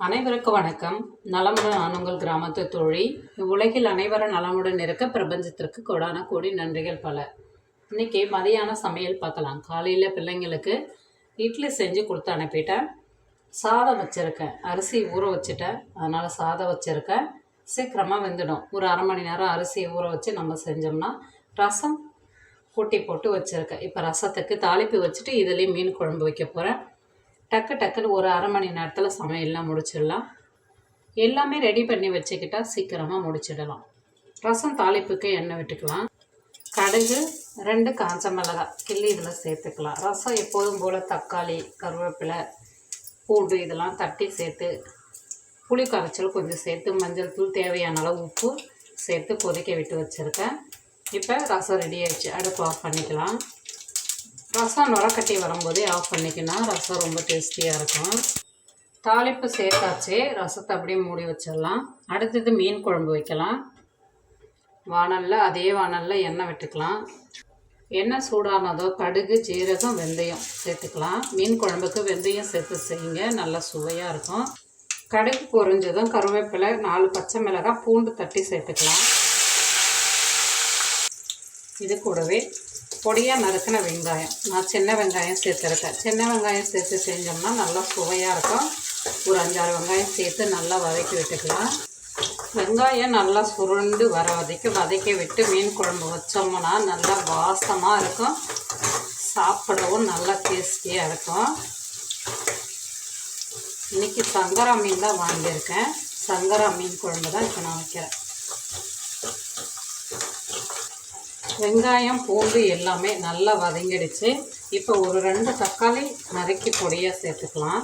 அனைவருக்கும் வணக்கம். நலமுடன் ஆணுங்கள் கிராமத்து தோழி. உலகில் அனைவரும் நலமுடன் இருக்க பிரபஞ்சத்திற்கு கூடான கோடி நன்றிகள் பல. இன்னைக்கு மதியான சமையல் பார்க்கலாம். காலையில் பிள்ளைங்களுக்கு இட்லி செஞ்சு கொடுத்து அனுப்பிட்டேன். சாதம் வச்சுருக்கேன். அரிசி ஊற வச்சுட்டேன். அதனால் சாதம் வச்சுருக்கேன். சீக்கிரமாக வெந்துடும். ஒரு அரை மணி நேரம் அரிசியை ஊற வச்சு நம்ம செஞ்சோம்னா ரசம் கூட்டி போட்டு வச்சுருக்கேன். இப்போ ரசத்துக்கு தாளிப்பு வச்சுட்டு இதுலேயும் மீன் குழம்பு வைக்க போகிறேன் டக்கு டக்குன்னு ஒரு அரை மணி நேரத்தில் சமையல்லாம் முடிச்சிடலாம். எல்லாமே ரெடி பண்ணி வச்சுக்கிட்டால் சீக்கிரமாக முடிச்சிடலாம். ரசம் தாளிப்புக்கு எண்ணெய் விட்டுக்கலாம். கடுகு ரெண்டு காஞ்ச மிளகாய் கிள்ளி இதில் சேர்த்துக்கலாம். ரசம் எப்போதும் போல் தக்காளி கருவேப்பிலை பூண்டு இதெல்லாம் தட்டி சேர்த்து புளி கரைச்சல் கொஞ்சம் சேர்த்து மஞ்சள் தூள் தேவையான அளவு உப்பு சேர்த்து கொதிக்க விட்டு வச்சுருக்கேன். இப்போ ரசம் ரெடி ஆயிடுச்சு. அடுப்பு ஆஃப் பண்ணிக்கலாம். ரசம் நுரக்கட்டி வரும்போதே ஆஃப் பண்ணிக்கினா ரசம் ரொம்ப டேஸ்டியாக இருக்கும். தாளிப்பு சேர்த்தாச்சு. ரசத்தை அப்படியே மூடி வச்சிடலாம். அடுத்தது மீன் குழம்பு வைக்கலாம். வானலில் அதே வானலில் எண்ணெய் விட்டுக்கலாம். எண்ணெய் சூடானதோ கடுகு ஜீரகம் வெந்தயம் சேர்த்துக்கலாம். மீன் குழம்புக்கு வெந்தயம் சேர்த்து செய்யுங்க. நல்லா சுவையாக இருக்கும். கடுகு பொறிஞ்சதும் கருவேப்பிலை நாலு பச்சை மிளகாய் பூண்டு தட்டி சேர்த்துக்கலாம். இது கூடவே பொடியாக நறுக்கின வெங்காயம். நான் சின்ன வெங்காயம் சேர்த்துருக்கேன். சின்ன வெங்காயம் சேர்த்து செஞ்சோம்னா நல்லா சுவையாக இருக்கும். ஒரு அஞ்சாறு வெங்காயம் சேர்த்து நல்லா வதக்கி விட்டுக்கலாம். வெங்காயம் நல்லா சுருண்டு வர வதக்கி வதக்கி விட்டு மீன் குழம்பு வச்சோம்னா நல்லா வாசமாக இருக்கும். சாப்பிடவும் நல்லா டேஸ்டியாக இருக்கும். இன்றைக்கி சங்கரா மீன் தான் வாங்கியிருக்கேன். சங்கரா மீன் குழம்பு தான் இப்போ நான் வைக்கிறேன். வெங்காயம் பூண்டு எல்லாமே நல்லா வதங்கிடுச்சு. இப்போ ஒரு ரெண்டு தக்காளி நறுக்கி பொடியாக சேர்த்துக்கலாம்.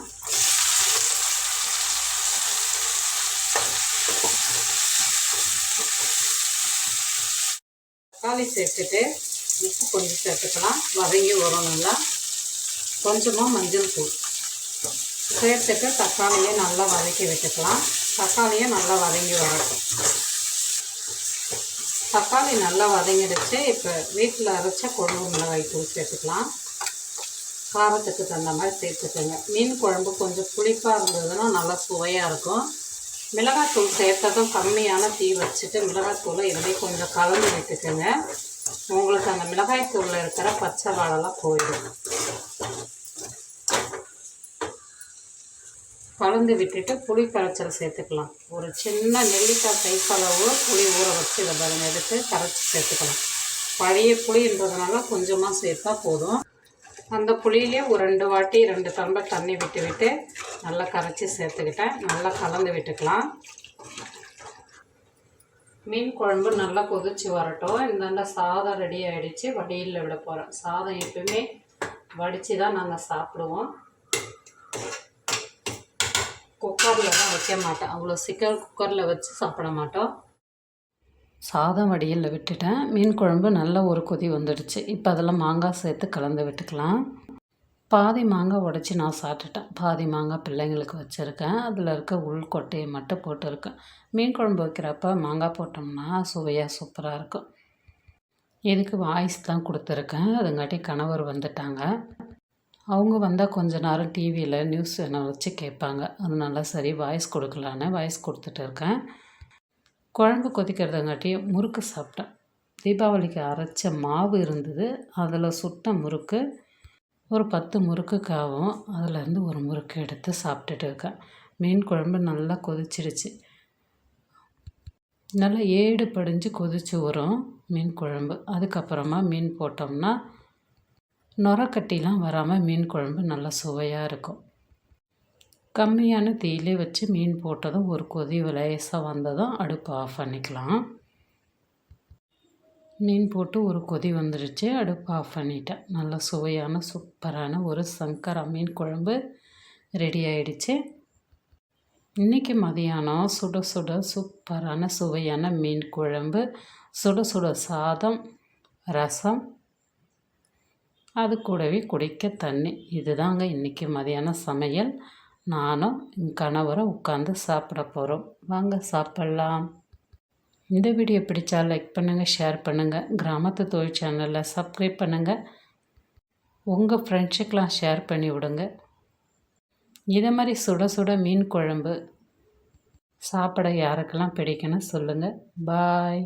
தக்காளி சேர்த்துட்டு உப்பு கொஞ்சம் சேர்த்துக்கலாம். வதங்கி வரும் நல்லா. கொஞ்சமாக மஞ்சள் தூள். சேர்த்துட்டு தக்காளியை நல்லா வதக்கி விட்டுக்கலாம். தக்காளியை நல்லா வதங்கி வரட்டும். தக்காளி நல்லா வதங்கிடுச்சு. இப்போ வீட்டில் அரைச்ச குழம்பு மிளகாய் தூள் சேர்த்துக்கலாம். காரத்துக்கு தகுந்த மாதிரி சேர்த்துக்கோங்க. மீன் குழம்பு கொஞ்சம் புளிப்பாக இருந்ததுன்னா நல்லா சுவையாக இருக்கும். மிளகாத்தூள் சேர்த்ததும் கம்மியான தீ வச்சுட்டு மிளகாத்தூளை இதுலேயே கொஞ்சம் கலந்து விட்டுக்கோங்க. உங்களுக்கு அந்த மிளகாய் தூளில் இருக்கிற பச்சை வாழலாம் போயிடும். கலந்து விட்டுட்டு புளி கரைச்சல் சேர்த்துக்கலாம். ஒரு சின்ன நெல்லிக்காய் சைஸ் அளவு புளி ஊற வச்சு இதை பாருங்க எடுத்து கரைச்சி சேர்த்துக்கலாம். பழைய புளின்றதுனால கொஞ்சமாக சேர்த்தா போதும். அந்த புளியிலே ஒரு ரெண்டு வாட்டி ரெண்டு டம்ளர் தண்ணி விட்டு விட்டு நல்லா கரைச்சி சேர்த்துக்கிட்டேன் நல்லா கலந்து விட்டுக்கலாம். மீன் குழம்பு நல்லா கொதிச்சு வரட்டும். இந்தாண்ட சாதம் ரெடி ஆகிடுச்சு வடியில் விட போகிறேன் சாதம் எப்பவுமே வடித்து தான் நாங்கள் சாப்பிடுவோம். குக்கரில் தான் வைக்க மாட்டேன். அவ்வளோ சீக்கிரம் குக்கரில் வச்சு சாப்பிட மாட்டோம். சாதம் வடியில் விட்டுட்டேன். மீன் குழம்பு நல்ல ஒரு கொதி வந்துடுச்சு. இப்போ அதில் மாங்காய் சேர்த்து கலந்து விட்டுக்கலாம். பாதி மாங்காய் உடச்சி நான் சாப்பிட்டுட்டேன். பாதி மாங்காய் பிள்ளைங்களுக்கு வச்சுருக்கேன். அதில் இருக்க உள்கொட்டையை மட்டும் போட்டிருக்கேன். மீன் குழம்பு வைக்கிறப்ப மாங்காய் போட்டோம்னா சுவையாக சூப்பராக இருக்கும். இதுக்கு வாய்ஸ் தான் கொடுத்துருக்கேன். அதுங்காட்டி கணவர் வந்துட்டாங்க. அவங்க வந்தால் கொஞ்ச நேரம் டிவியில் நியூஸ் சேனல் வச்சு கேட்பாங்க. அதனால சரி வாய்ஸ் கொடுக்கலான்னு வாய்ஸ் கொடுத்துட்டு இருக்கேன். குழம்பு கொதிக்கிறதுங்காட்டி முறுக்கு சாப்பிட்டேன். தீபாவளிக்கு அரைச்ச மாவு இருந்தது. அதில் சுட்ட முறுக்கு ஒரு பத்து முறுக்குக்காகவும் அதுலேருந்து ஒரு முறுக்கு எடுத்து சாப்பிட்டுட்டு இருக்கேன். மீன் குழம்பு நல்லா கொதிச்சிடுச்சு. நல்லா ஏடு படிஞ்சு கொதிச்சு வரும் மீன் குழம்பு. அதுக்கப்புறமா மீன் போட்டோம்னா நுரக்கட்டிலாம் வராமல் மீன் குழம்பு நல்லா சுவையாக இருக்கும். கம்மியான தீயிலே வச்சு மீன் போட்டதும் ஒரு கொதி லேசாக வந்ததும் அடுப்பு ஆஃப் பண்ணிக்கலாம். மீன் போட்டு ஒரு கொதி வந்துடுச்சு அடுப்பு ஆஃப் பண்ணிட்டேன். நல்லா சுவையான சூப்பரான ஒரு சங்கரா மீன் குழம்பு ரெடி ஆயிடுச்சு. இன்றைக்கி மதியானம் சுட சுட சூப்பரான சுவையான மீன் குழம்பு சுட சுட சாதம் ரசம் அது கூடவே குடிக்க தண்ணி. இதுதாங்க இன்றைக்கி மதியானம் சமையல். நானும் என் கணவரும் உட்காந்து சாப்பிட போகிறோம் வாங்க சாப்பிட்லாம். இந்த வீடியோ பிடிச்சா லைக் பண்ணுங்கள் ஷேர் பண்ணுங்கள் கிராமத்து தொழில் சேனலில் சப்ஸ்கிரைப் பண்ணுங்கள் உங்கள் ஃப்ரெண்ட்ஸுக்கெலாம் ஷேர் பண்ணி விடுங்க. இதை மாதிரி சுட சுட மீன் குழம்பு சாப்பிட யாருக்கெல்லாம் பிடிக்குன்னு சொல்லுங்கள் பாய்